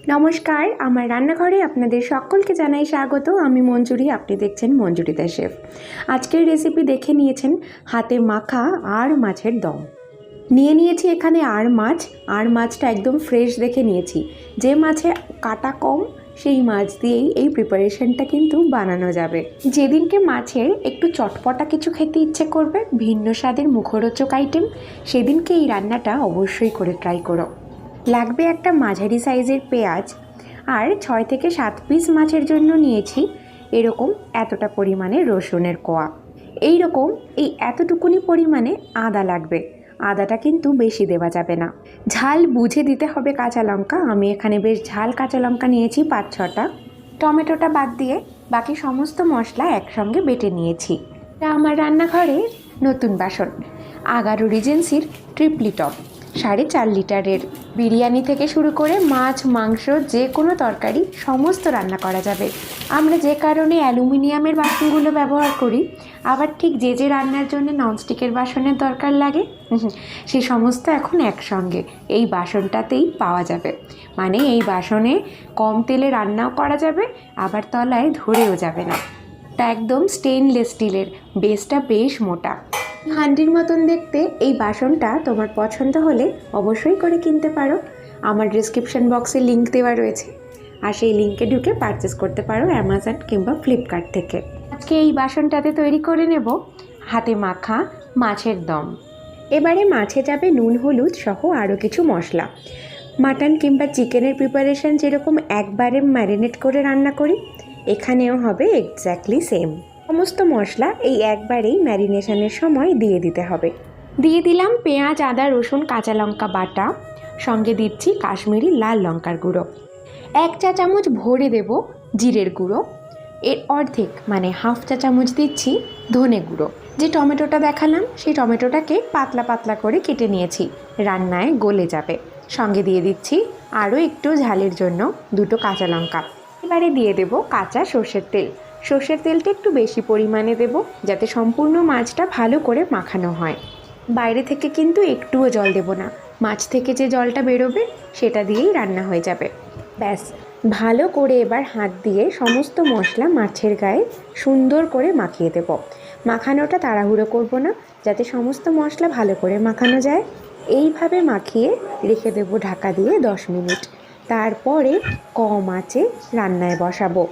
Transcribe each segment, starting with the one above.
নমস্কার, আমার রান্নাঘরে আপনাদের সকলকে জানাই স্বাগত। আমি মঞ্জুরি, আপনি দেখছেন মঞ্জুরিতা শেফ। আজকের রেসিপি দেখে নিয়েছেন হাতে মাখা আর মাছের দম। নিয়ে নিয়েছি এখানে আর মাছ, আর মাছটা একদম ফ্রেশ দেখে নিয়েছি। যে মাছে কাটা কম, সেই মাছ দিয়েই এই প্রিপারেশনটা কিন্তু বানানো যাবে। যেদিনকে মাছের একটু চটপটা কিছু খেতে ইচ্ছে করবে, ভিন্ন স্বাদের মুখরোচক আইটেম সেদিনকে এই রান্নাটা অবশ্যই করে ট্রাই করো। লাগবে একটা মাঝারি সাইজের পেঁয়াজ আর ছয় থেকে সাত পিস মাছের জন্য নিয়েছি এরকম এতটা পরিমাণে রসুনের কোয়া। এই রকম এই এতটুকুনি পরিমাণে আদা লাগবে। আদাটা কিন্তু বেশি দেওয়া যাবে না। ঝাল বুঝে দিতে হবে কাঁচা লঙ্কা। আমি এখানে বেশ ঝাল কাঁচা লঙ্কা নিয়েছি পাঁচ ছটা। টমেটোটা বাদ দিয়ে বাকি সমস্ত মশলা একসঙ্গে বেটে নিয়েছি। এটা আমার রান্নাঘরে নতুন বাসন। আগারো রিজেন্সির ট্রিপলি টপ সাড়ে চার লিটারের। বিরিয়ানি থেকে শুরু করে মাছ মাংস যে কোনো তরকারি সমস্ত রান্না করা যাবে। আমরা যে কারণে অ্যালুমিনিয়ামের বাসনগুলো ব্যবহার করি আবার ঠিক যে যে রান্নার জন্য ননস্টিকের বাসনের দরকার লাগে সে সমস্ত এখন একসঙ্গে। এই বাসনটাতেই পাওয়া যাবে। মানে এই বাসনে কম তেলে রান্নাও করা যাবে আবার তলায় ধরেও যাবে না। তা একদম স্টেনলেস স্টিলের বেসটা বেশ মোটা। হান্ডির মতন দেখতে এই বাসনটা তোমার পছন্দ হলে অবশ্যই করে কিনতে পারো। আমার ডিসক্রিপশন বক্সে লিঙ্ক দেওয়া রয়েছে। আর সেই লিঙ্কে ঢুকে পারচেস করতে পারো অ্যামাজন কিংবা ফ্লিপকার্ট থেকে। আজকে এই বাসনটাতে তৈরি করে নেব হাতে মাখা মাছের দম। এবারে মাছে যাবে নুন, হলুদ সহ আরও কিছু মশলা। মাটন কিংবা চিকেনের প্রিপারেশন যেরকম একবারে ম্যারিনেট করে রান্না করি এখানেও হবে এক্স্যাক্টলি সেম সমস্ত মশলা এই একবারেই ম্যারিনেশনের সময় দিয়ে দিতে হবে। দিয়ে দিলাম পেঁয়াজ, আদা, রসুন, কাঁচা লঙ্কা বাটা, সঙ্গে দিচ্ছি কাশ্মীরি লাল লঙ্কার গুঁড়ো। এক চা চামচ ভরে দেব জিরের গুঁড়ো। এর অর্ধেক মানে হাফ চা চামচ দিচ্ছি ধনে গুঁড়ো। যে টমেটোটা দেখালাম, সেই টমেটোটাকে পাতলা পাতলা করে কেটে নিয়েছি। রান্নায় গলে যাবে। সঙ্গে দিয়ে দিচ্ছি আরও একটু ঝালের জন্য দুটো কাঁচা লঙ্কা। এবারে দিয়ে দেব কাঁচা সর্ষের তেল। সর্ষের তেলটা একটু বেশি পরিমাণে দেব, যাতে সম্পূর্ণ মাছটা ভালো করে মাখানো হয়। বাইরে থেকে কিন্তু একটুও জল দেব না। মাছ থেকে যে জলটা বেরোবে, সেটা দিয়েই রান্না হয়ে যাবে। ব্যাস, ভালো করে এবার হাত দিয়ে সমস্ত মশলা মাছের গায়ে সুন্দর করে মাখিয়ে দেব। মাখানোটা তাড়াহুড়ো করব না, যাতে সমস্ত মশলা ভালো করে মাখানো যায়। এইভাবে মাখিয়ে রেখে দেব ঢাকা দিয়ে দশ মিনিট। তারপরে কম আঁচে রান্নায় বসাবো।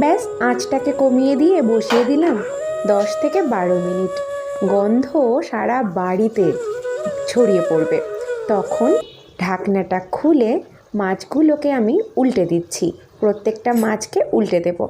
ব্যাস, আঁচটাকে কমিয়ে দিয়ে বসিয়ে দিলাম দশ থেকে বারো মিনিট। গন্ধ সারা বাড়িতে ছড়িয়ে পড়বে। তখন ঢাকনাটা খুলে মাছগুলোকে আমি উল্টে দিচ্ছি। প্রত্যেকটা মাছকে উল্টে দেবো।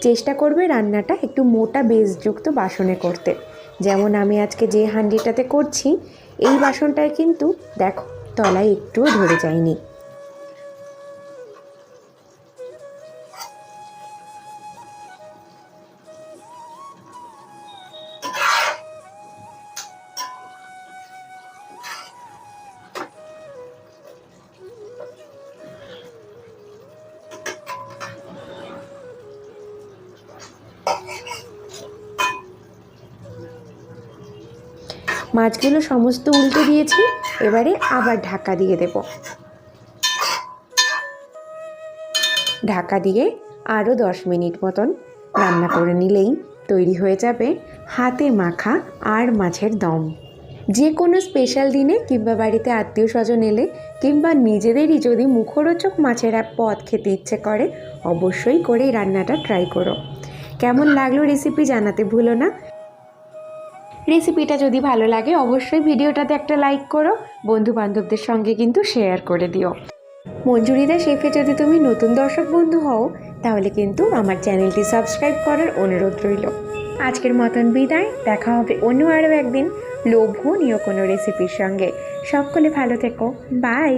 চেষ্টা করবে রান্নাটা একটু মোটা বেসযুক্ত বাসনে করতে। যেমন আমি আজকে যে হাঁডিটাতে করছি, এই বাসনটায় কিন্তু দেখো, তলায় একটুও ধরে যায়নি। মাছগুলো সমস্ত উল্টে দিয়েছি, এবারে আবার ঢাকা দিয়ে দেব। ঢাকা দিয়ে আরও দশ মিনিট মতন রান্না করে নিলেই তৈরি হয়ে যাবে হাতে মাখা আর মাছের দম। যে কোনো স্পেশাল দিনে কিংবা বাড়িতে আত্মীয় স্বজন এলে কিংবা নিজেদেরই যদি মুখরোচক মাছের এক পদ খেতে ইচ্ছে করে, অবশ্যই করে রান্নাটা ট্রাই করো। কেমন লাগল রেসিপি জানাতে ভুলো না। রেসিপিটা যদি ভালো লাগে, অবশ্যই ভিডিওটাতে একটা লাইক করো। বন্ধু বান্ধবদের সঙ্গে কিন্তু শেয়ার করে দিও। মঞ্জুরিদা শেফে যদি তুমি নতুন দর্শক বন্ধু হও, তাহলে কিন্তু আমার চ্যানেলটি সাবস্ক্রাইব করার অনুরোধ রইল। আজকের মতন বিদায়। দেখা হবে অন্য আরও একদিন। লোভনীয় কোনো রেসিপির সঙ্গে। সকলে ভালো থেকো। বাই